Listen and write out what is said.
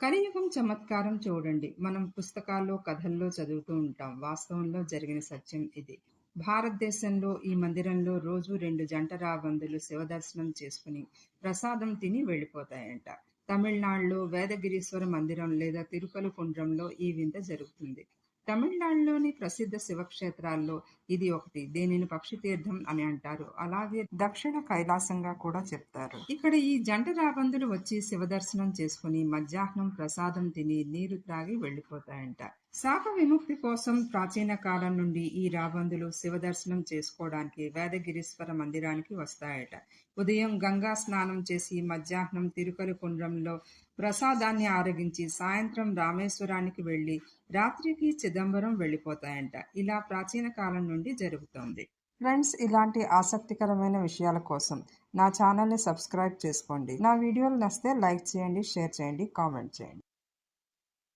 కలియుగం చమత్కారం చూడండి. మనం పుస్తకాల్లో కథల్లో చదువుతూ ఉంటాం. వాస్తవంలో జరిగిన సత్యం ఇది. భారతదేశంలో ఈ మందిరంలో రోజు రెండు జంట రాబందులు శివదర్శనం చేసుకుని ప్రసాదం తిని వెళ్ళిపోతాయంట. తమిళనాడులో వేదగిరీశ్వర మందిరం లేదా తిరుపల కుండ్రంలో ఈ వింత జరుగుతుంది. తమిళనాడులోని ప్రసిద్ధ శివక్షేత్రాల్లో ఇది ఒకటి. దీనిని పక్షి తీర్థం అని అంటారు. అలాగే దక్షిణ కైలాసంగా కూడా చెప్తారు. ఇక్కడ ఈ జంట రాబందులు వచ్చి శివదర్శనం చేసుకుని మధ్యాహ్నం ప్రసాదం తిని నీరు త్రాగి వెళ్ళిపోతాయంట. శాప విముక్తి కోసం ప్రాచీన కాలం నుండి ఈ రాబందులు శివదర్శనం చేసుకోవడానికి వేదగిరీశ్వర మందిరానికి వస్తాయట. ఉదయం గంగా స్నానం చేసి మధ్యాహ్నం తిరుకలు కుండ్రంలో ప్రసాదాన్ని ఆరగించి సాయంత్రం రామేశ్వరానికి వెళ్ళి రాత్రికి చిదంబరం వెళ్ళిపోతాయంట. ఇలా ప్రాచీన కాలం నుండి జరుగుతోంది. ఫ్రెండ్స్ ఇలాంటి ఆసక్తికరమైన విషయాల కోసం నా ఛానల్ని సబ్స్క్రైబ్ చేసుకోండి. నా వీడియోలు నచ్చితే లైక్ చేయండి షేర్ చేయండి కామెంట్ చేయండి.